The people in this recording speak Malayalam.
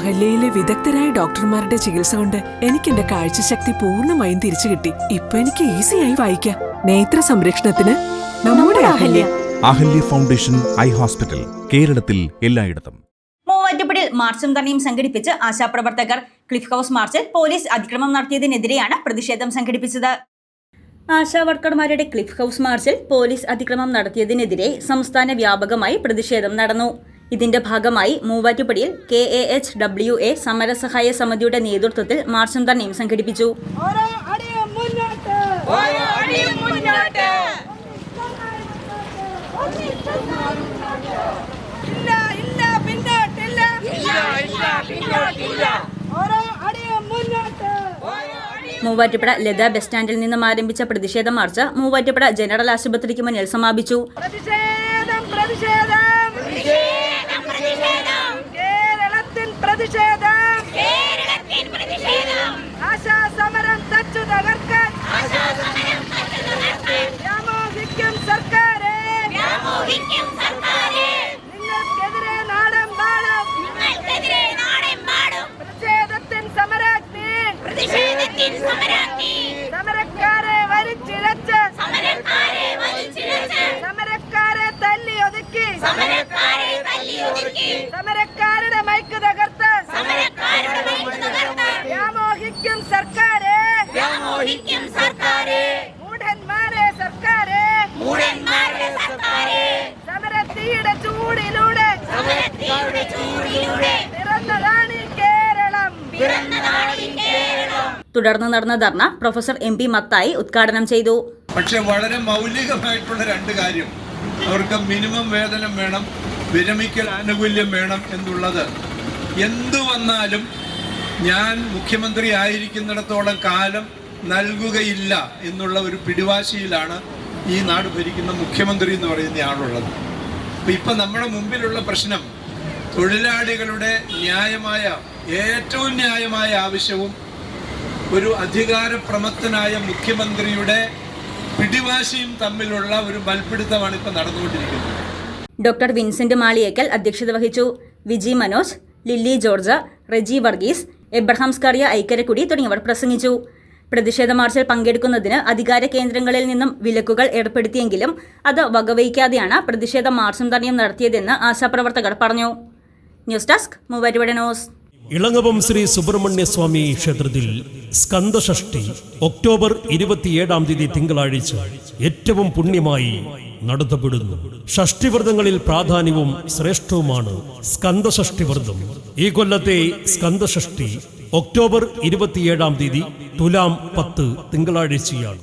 അഹല്യയിലെ വിദഗ്ധരായ ഡോക്ടർമാരുടെ ചികിത്സ കൊണ്ട് എനിക്ക് എന്റെ കാഴ്ചശക്തി പൂർണമായും തിരിച്ചു കിട്ടി. ഇപ്പൊ എനിക്ക് ഈസിയായി വായിക്കാം. നേത്ര സംരക്ഷണത്തിന് നമ്മുടെ Ahalya. Ahalya. Foundation eye hospital കേരളത്തിൽ എല്ലായിടത്തും. മൂവാറ്റുപുഴയിൽ മാർച്ചും ധർണയും സംഘടിപ്പിച്ച് ആശാപ്രവർത്തകർ ക്ലിഫ് ഹൗസ് മാർച്ചിൽ പോലീസ് അതിക്രമം നടത്തിയതിനെതിരെയാണ് പ്രതിഷേധം സംഘടിപ്പിച്ചത്. ആശാ വർക്കർമാരുടെ ക്ലിഫ് ഹൗസ് മാർച്ചിൽ പോലീസ് അതിക്രമം നടത്തിയതിനെതിരെ സംസ്ഥാന വ്യാപകമായി പ്രതിഷേധം നടന്നു. ഇതിന്റെ ഭാഗമായി മൂവാറ്റുപടിയിൽ K A H W A സമരസഹായ സമിതിയുടെ നേതൃത്വത്തിൽ മാർച്ചും തന്നെയും സംഘടിപ്പിച്ചു. മൂവാറ്റുപുഴ ലത ബസ് സ്റ്റാൻഡിൽ നിന്നും ആരംഭിച്ച പ്രതിഷേധ മാർച്ച് മൂവാറ്റുപുഴ ജനറൽ ആശുപത്രിക്ക് മുന്നിൽ സമാപിച്ചു. പ്രതിഷേധം പ്രതിഷേധം. പ്രതിഷേധം. ആശാ സമരം തച്ചു തകർക്കാൻ. വ്യാമോഹിക്കും സർക്കാരെ. നിങ്ങൾക്കെതിരെ തുടർന്ന് നടന്ന dharna professor M P Mathai ഉദ്ഘാടനം ചെയ്തു. പക്ഷേ വളരെ മൗലികമായിട്ടുള്ള രണ്ട് കാര്യം. അവർക്ക് മിനിമം വേതനം വേണം വിരമിക്കൽ ആനുകൂല്യം വേണം എന്നുള്ളത്. എന്തു വന്നാലും ഞാൻ മുഖ്യമന്ത്രി ആയിരിക്കുന്നിടത്തോളം കാലം നൽകുകയില്ല എന്നുള്ള ഒരു പിടിവാശിയിലാണ് ഈ നാട് ഭരിക്കുന്ന മുഖ്യമന്ത്രി എന്ന് പറയുന്ന ആളുള്ളത്. അപ്പം ഇപ്പം നമ്മുടെ മുമ്പിലുള്ള പ്രശ്നം തൊഴിലാളികളുടെ ന്യായമായ ഏറ്റവും ന്യായമായ ആവശ്യവും ഒരു അധികാര പ്രമത്തനായ മുഖ്യമന്ത്രിയുടെ പിടിവാശിയും തമ്മിലുള്ള ഒരു മൽപ്പിടുത്തമാണ് ഇപ്പൊ നടന്നുകൊണ്ടിരിക്കുന്നത്. ഡോക്ടർ വിൻസെന്റ് മാളിയേക്കൽ അധ്യക്ഷത വഹിച്ചു. Viji Manoj Lilly George Reji Varghese Abraham Scaria Aikkarakkudi തുടങ്ങിയവർ പ്രസംഗിച്ചു. പ്രതിഷേധ മാർച്ചിൽ പങ്കെടുക്കുന്നതിന് അധികാര കേന്ദ്രങ്ങളിൽ നിന്നും വിലക്കുകൾ ഏർപ്പെടുത്തിയെങ്കിലും അത് വകവയ്ക്കാതെയാണ് പ്രതിഷേധ മാർച്ചും തന്നെയും നടത്തിയതെന്ന് ആശാപ്രവർത്തകർ പറഞ്ഞു. News desk news. Ilangavam Shri Subrahmanya Swami ക്ഷേത്രത്തിൽ സ്കന്ദഷഷ്ടി ഒക്ടോബർ ഇരുപത്തിയേഴാം തീയതി തിങ്കളാഴ്ച ഏറ്റവും പുണ്യമായി നടത്തപ്പെടുന്നു. ഷഷ്ടിവ്രതങ്ങളിൽ പ്രാധാന്യവും ശ്രേഷ്ഠവുമാണ് സ്കന്ദഷഷ്ടിവ്രതം ഈ കൊല്ലത്തെ സ്കന്ദഷഷ്ടി ഒക്ടോബർ ഇരുപത്തിയേഴാം തീയതി തുലാം പത്ത് തിങ്കളാഴ്ചയാണ്.